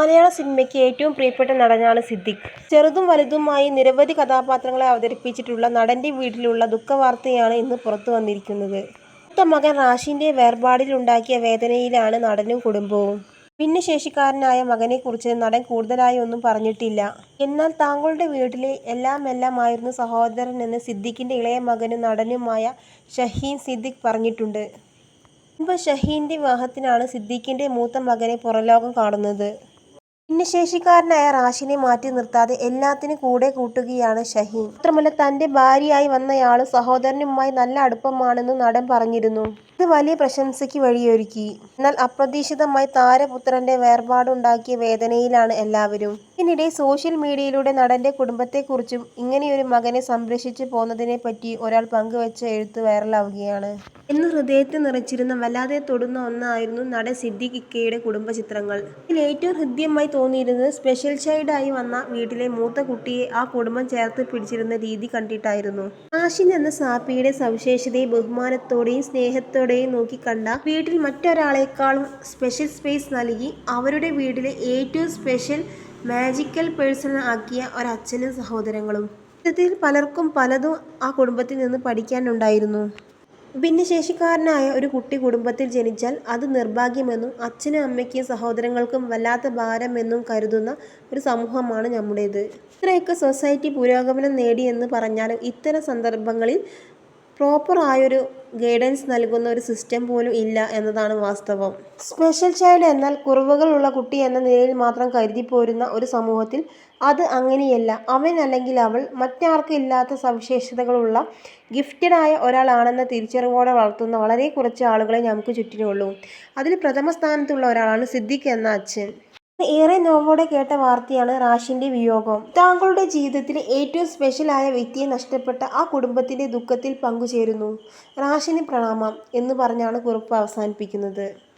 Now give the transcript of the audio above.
മലയാള സിനിമയ്ക്ക് ഏറ്റവും പ്രിയപ്പെട്ട നടനാണ് സിദ്ദിഖ്. ചെറുതും വലുതുമായി നിരവധി കഥാപാത്രങ്ങളെ അവതരിപ്പിച്ചിട്ടുള്ള നടന്റെ വീട്ടിലുള്ള ദുഃഖവാർത്തയാണ് ഇന്ന് പുറത്തു വന്നിരിക്കുന്നത് മൂത്ത മകൻ റാഷിന്റെ വേർപാടിലുണ്ടാക്കിയ വേദനയിലാണ് നടനും കുടുംബവും. ഭിന്നശേഷിക്കാരനായ മകനെക്കുറിച്ച് നടൻ കൂടുതലായി ഒന്നും പറഞ്ഞിട്ടില്ല. എന്നാൽ താങ്കളുടെ വീട്ടിലെ എല്ലാം എല്ലാമായിരുന്നു സഹോദരൻ എന്ന് സിദ്ദിഖിന്റെ ഇളയ മകനും നടനുമായ ഷഹീൻ സിദ്ദിഖ് പറഞ്ഞിട്ടുണ്ട്. മുൻപ് ഷഹീന്റെ വിവാഹത്തിനാണ് സിദ്ദിഖിന്റെ മൂത്ത മകനെ പുറംലോകം കാണുന്നത്. ഭിന്നശേഷിക്കാരനായ റാഷിനെ മാറ്റി നിർത്താതെ എല്ലാത്തിനും കൂടെ കൂട്ടുകയാണ് ഷഹീൻ. മാത്രമല്ല തന്റെ ഭാര്യയായി വന്നയാളും സഹോദരനുമായി നല്ല അടുപ്പമാണെന്ന് നടൻ പറഞ്ഞിരുന്നു. ഇത് വലിയ പ്രശംസയ്ക്ക് വഴിയൊരുക്കി. എന്നാൽ അപ്രതീക്ഷിതമായി താരപുത്രന്റെ വേർപാടുണ്ടാക്കിയ വേദനയിലാണ് എല്ലാവരും. ഇതിനിടെ സോഷ്യൽ മീഡിയയിലൂടെ നടന്റെ കുടുംബത്തെക്കുറിച്ചും ഇങ്ങനെയൊരു മകനെ സംരക്ഷിച്ചു പോന്നതിനെ പറ്റി ഒരാൾ പങ്കുവച്ച എഴുത്ത് വൈറലാവുകയാണ്. എന്നും ഹൃദയത്തെ നിറച്ചിരുന്ന, വല്ലാതെ തൊടുന്ന ഒന്നായിരുന്നു നടൻ സിദ്ദിഖ് ഇക്കയുടെ കുടുംബചിത്രങ്ങൾ. ഇതിൽ ഏറ്റവും ഹൃദ്യമായി തോന്നിയിരുന്നത് സ്പെഷ്യൽ ചൈൽഡായി വന്ന വീട്ടിലെ മൂത്ത കുട്ടിയെ ആ കുടുംബം ചേർത്ത് പിടിച്ചിരുന്ന രീതി കണ്ടിട്ടായിരുന്നു. ആശിൻ എന്ന സാപ്പിയുടെ സവിശേഷതയെ ബഹുമാനത്തോടെയും സ്നേഹത്തോടെയും നോക്കിക്കണ്ട, വീട്ടിൽ മറ്റൊരാളെക്കാളും സ്പെഷ്യൽ സ്പേസ് നൽകി അവരുടെ വീട്ടിലെ ഏറ്റവും സ്പെഷ്യൽ മാജിക്കൽ പേഴ്സൺ ആക്കിയ ഒരച്ഛനും സഹോദരങ്ങളും. ഇത്തരത്തിൽ പലർക്കും പലതും ആ കുടുംബത്തിൽ നിന്ന് പഠിക്കാനുണ്ടായിരുന്നു. ഭിന്നശേഷിക്കാരനായ ഒരു കുട്ടി കുടുംബത്തിൽ ജനിച്ചാൽ അത് നിർഭാഗ്യമെന്നും അച്ഛനും അമ്മയ്ക്കും സഹോദരങ്ങൾക്കും വല്ലാത്ത ഭാരമെന്നും കരുതുന്ന ഒരു സമൂഹമാണ് നമ്മുടേത്. ഇത്രയൊക്കെ സൊസൈറ്റി പുരോഗമനം നേടിയെന്ന് പറഞ്ഞാലും ഇത്തരം സന്ദർഭങ്ങളിൽ പ്രോപ്പർ ആയൊരു ഗൈഡൻസ് നൽകുന്ന ഒരു സിസ്റ്റം പോലും ഇല്ല എന്നതാണ് വാസ്തവം. സ്പെഷ്യൽ ചൈൽഡ് എന്നാൽ കുറവുകളുള്ള കുട്ടി എന്ന നിലയിൽ മാത്രം കരുതിപ്പോരുന്ന ഒരു സമൂഹത്തിൽ അത് അങ്ങനെയല്ല. അവൻ അല്ലെങ്കിൽ അവൾ മറ്റാർക്കും ഇല്ലാത്ത സവിശേഷതകളുള്ള ഗിഫ്റ്റഡ് ആയ ഒരാളാണെന്ന തിരിച്ചറിവോടെ വളർത്തുന്ന വളരെ കുറച്ച് ആളുകളെ നമുക്ക് ചുറ്റിനുള്ളൂ അതിൽ പ്രഥമ സ്ഥാനത്തുള്ള ഒരാളാണ് സിദ്ദിഖ് എന്ന അച്ഛൻ. ഏറെ നോവോടെ കേട്ട വാർത്തയാണ് റാഷിന്റെ വിയോഗം. താങ്കളുടെ ജീവിതത്തിലെ ഏറ്റവും സ്പെഷ്യലായ വ്യക്തിയെ നഷ്ടപ്പെട്ട ആ കുടുംബത്തിന്റെ ദുഃഖത്തിൽ പങ്കുചേരുന്നു. റാഷിന് പ്രണാമം എന്ന് പറഞ്ഞാണ് കുറിപ്പ് അവസാനിപ്പിക്കുന്നത്.